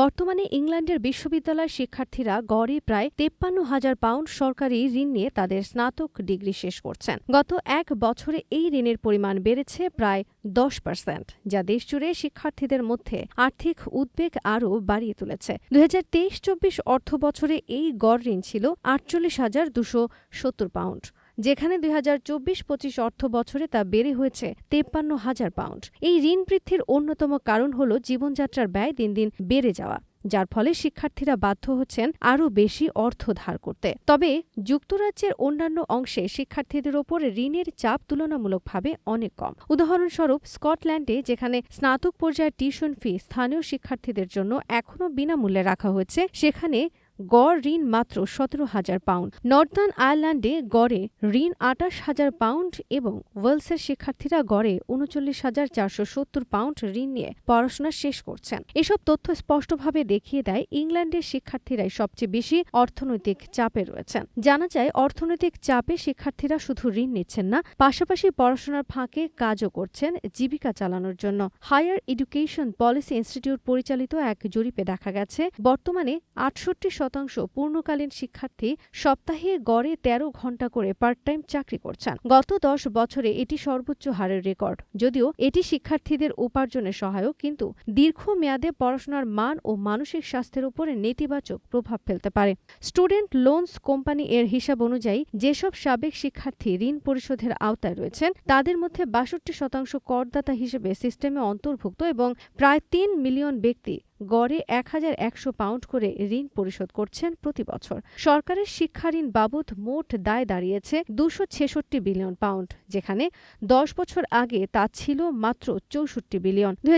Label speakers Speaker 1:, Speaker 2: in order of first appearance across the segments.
Speaker 1: বর্তমানে ইংল্যান্ডের বিশ্ববিদ্যালয়ের শিক্ষার্থীরা গড়ে প্রায় তেপ্পান্ন হাজার পাউন্ড সরকারি ঋণ নিয়ে তাদের স্নাতক ডিগ্রি শেষ করছেন। গত এক বছরে এই ঋণের পরিমাণ বেড়েছে প্রায় দশ পার্সেন্ট, যা দেশজুড়ে শিক্ষার্থীদের মধ্যে আর্থিক উদ্বেগ আরও বাড়িয়ে তুলেছে। দু হাজার তেইশ চব্বিশ অর্থ বছরে এই গড় ঋণ ছিল আটচল্লিশ হাজার দুশো সত্তর পাউন্ড। যেখানে দুই হাজার চব্বিশ পঁচিশ অর্থ বছরে তা বেড়ে হয়েছে তেপ্পান্ন হাজার পাউন্ড। এই ঋণ বৃদ্ধির অন্যতম কারণ হল জীবনযাত্রার ব্যয় দিন দিন বেড়ে যাওয়া, যার ফলে শিক্ষার্থীরা বাধ্য হচ্ছেন আরও বেশি অর্থ ধার করতে। তবে যুক্তরাজ্যের অন্যান্য অংশে শিক্ষার্থীদের ওপর ঋণের চাপ তুলনামূলকভাবে অনেক কম। উদাহরণস্বরূপ স্কটল্যান্ডে, যেখানে স্নাতক পর্যায়ের টিউশন ফি স্থানীয় শিক্ষার্থীদের জন্য এখনও বিনামূল্যে রাখা হয়েছে, সেখানে গড় ঋণ মাত্র সতেরো হাজার পাউন্ড। নর্দার্ন আয়ারল্যান্ডে গড়ে ঋণ আটাশ হাজার পাউন্ড এবং ওয়েলসের শিক্ষার্থীরা গড়ে উনচল্লিশ হাজার চারশো সত্তর পাউন্ড ঋণ নিয়ে পড়াশোনা শেষ করছেন। এসব তথ্য স্পষ্টভাবে দেখিয়ে দেয়, ইংল্যান্ডের শিক্ষার্থীরাই সবচেয়ে বেশি অর্থনৈতিক চাপে রয়েছেন। জানা যায়, অর্থনৈতিক চাপে শিক্ষার্থীরা শুধু ঋণ নিচ্ছেন না, পাশাপাশি পড়াশোনার ফাঁকে কাজও করছেন জীবিকা চালানোর জন্য। হায়ার এডুকেশন পলিসি ইনস্টিটিউট পরিচালিত এক জরিপে দেখা গেছে, বর্তমানে আটষট্টি শতাংশ পূর্ণকালীন শিক্ষার্থী সপ্তাহে গড়ে তেরো ঘণ্টা করে পার্ট টাইম চাকরি করছেন। গত দশ বছরে এটি সর্বোচ্চ হারের রেকর্ড। যদিও এটি শিক্ষার্থীদের উপার্জনে সহায়ক, কিন্তু দীর্ঘমেয়াদে পড়াশোনার মান ও মানসিক স্বাস্থ্যের উপরে নেতিবাচক প্রভাব ফেলতে পারে। স্টুডেন্ট লোনস কোম্পানি এর হিসাব অনুযায়ী, যেসব সাবেক শিক্ষার্থী ঋণ পরিশোধের আওতায় রয়েছেন, তাদের মধ্যে বাষট্টি শতাংশ করদাতা হিসেবে সিস্টেমে অন্তর্ভুক্ত এবং প্রায় তিন মিলিয়ন ব্যক্তি গড়ে এক হাজার একশো পাউন্ড করে ঋণ পরিশোধ করছেন প্রতি বছর। সরকারের শিক্ষা ঋণ বাবদ মোট দায় দাঁড়িয়েছে দুশো বিলিয়ন পাউন্ড, যেখানে দশ বছর আগে তা ছিল মাত্র চৌষট্টি বিলিয়ন। দুই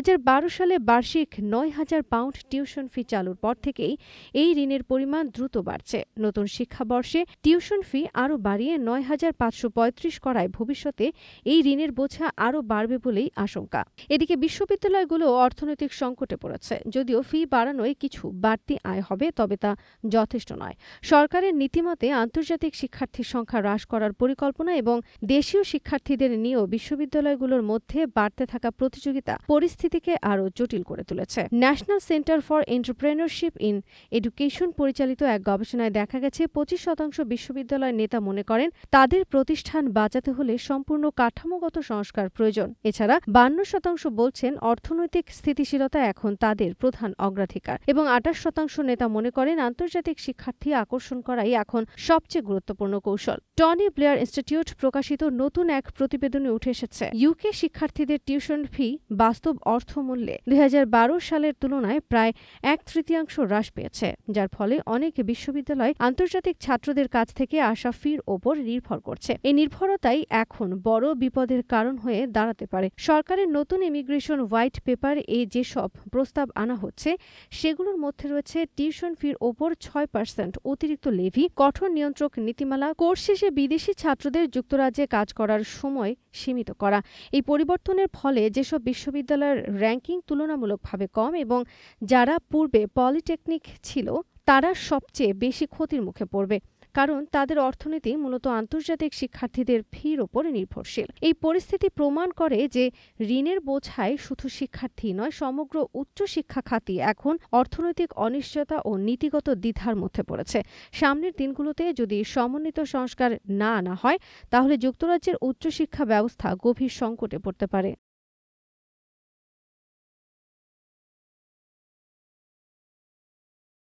Speaker 1: সালে বার্ষিক নয় হাজার পাউন্ড টিউশন ফি চালুর পর থেকেই এই ঋণের পরিমাণ দ্রুত বাড়ছে। নতুন শিক্ষাবর্ষে টিউশন ফি আরও বাড়িয়ে নয় হাজার পাঁচশো পঁয়ত্রিশ করায় ভবিষ্যতে এই ঋণের বোঝা আরও বাড়বে বলেই আশঙ্কা। এদিকে বিশ্ববিদ্যালয়গুলো অর্থনৈতিক সংকটে পড়েছে, যদিও ফি বাড়ানোয় কিছু বাড়তি আয় হবে, তবে তা যথেষ্ট নয়। সরকারের নীতিমতে আন্তর্জাতিক শিক্ষার্থীর সংখ্যা হ্রাস করার পরিকল্পনা এবং দেশীয় শিক্ষার্থীদের নিয়েও বিশ্ববিদ্যালয়গুলোর মধ্যে বাড়তে থাকা প্রতিযোগিতা পরিস্থিতিকে আরও জটিল করে তুলেছে। National centre for entrepreneurship in education পরিচালিত এক গবেষণায় দেখা গেছে, পঁচিশ শতাংশ বিশ্ববিদ্যালয় নেতা মনে করেন, তাদের প্রতিষ্ঠান বাঁচাতে হলে সম্পূর্ণ কাঠামোগত সংস্কার প্রয়োজন। এছাড়া বান্ন শতাংশ বলছেন, অর্থনৈতিক স্থিতিশীলতা এখন তাদের প্রধান অগ্রাধিকার এবং আঠাশ শতাংশ নেতা মনে করেন আন্তর্জাতিক শিক্ষার্থী আকর্ষণ করাই এখন সবচেয়ে গুরুত্বপূর্ণ কৌশল। টনি ব্লেয়ার ইনস্টিটিউট প্রকাশিত নতুন এক প্রতিবেদনে উঠে এসেছে ইউকে শিক্ষার্থীদের টিউশন ফি বাস্তব অর্থমূল্যে দুই হাজার বারো সালের তুলনায় প্রায় এক তৃতীয়াংশ হ্রাস পেয়েছে, যার ফলে অনেক বিশ্ববিদ্যালয় আন্তর্জাতিক ছাত্রদের কাছ থেকে আসা ফির ওপর নির্ভর করছে। এই নির্ভরতাই এখন বড় বিপদের কারণ হয়ে দাঁড়াতে পারে। সরকারের নতুন ইমিগ্রেশন হোয়াইট পেপার এ যেসব প্রস্তাব আনা হচ্ছে। সেগুলোর মধ্যে রয়েছে টিউশন ফির ওপর ছয় পার্সেন্ট অতিরিক্ত লেভি কঠোর নিয়ন্ত্রক নীতিমালা, কোর্স শেষে বিদেশি ছাত্রদের যুক্তরাজ্যে কাজ করার সময় সীমিত করা। এই পরিবর্তনের ফলে যেসব বিশ্ববিদ্যালয়ের র্যাঙ্কিং তুলনামূলকভাবে কম এবং যারা পূর্বে পলিটেকনিক ছিল, তারা সবচেয়ে বেশি ক্ষতির মুখে পড়বে। কারণ তাদের অর্থনীতি মূলত আন্তর্জাতিক শিক্ষার্থীদের ফির ওপর নির্ভরশীল। এই পরিস্থিতি প্রমাণ করে যে ঋণের বোঝায় শুধু শিক্ষার্থী নয়, সমগ্র উচ্চশিক্ষা খাতি এখন অর্থনৈতিক অনিশ্চয়তা ও নীতিগত দ্বিধার মধ্যে পড়েছে। সামনের দিনগুলোতে যদি সমন্বিত সংস্কার না আনা হয়, তাহলে যুক্তরাজ্যের উচ্চশিক্ষা ব্যবস্থা গভীর সংকটে পড়তে পারে।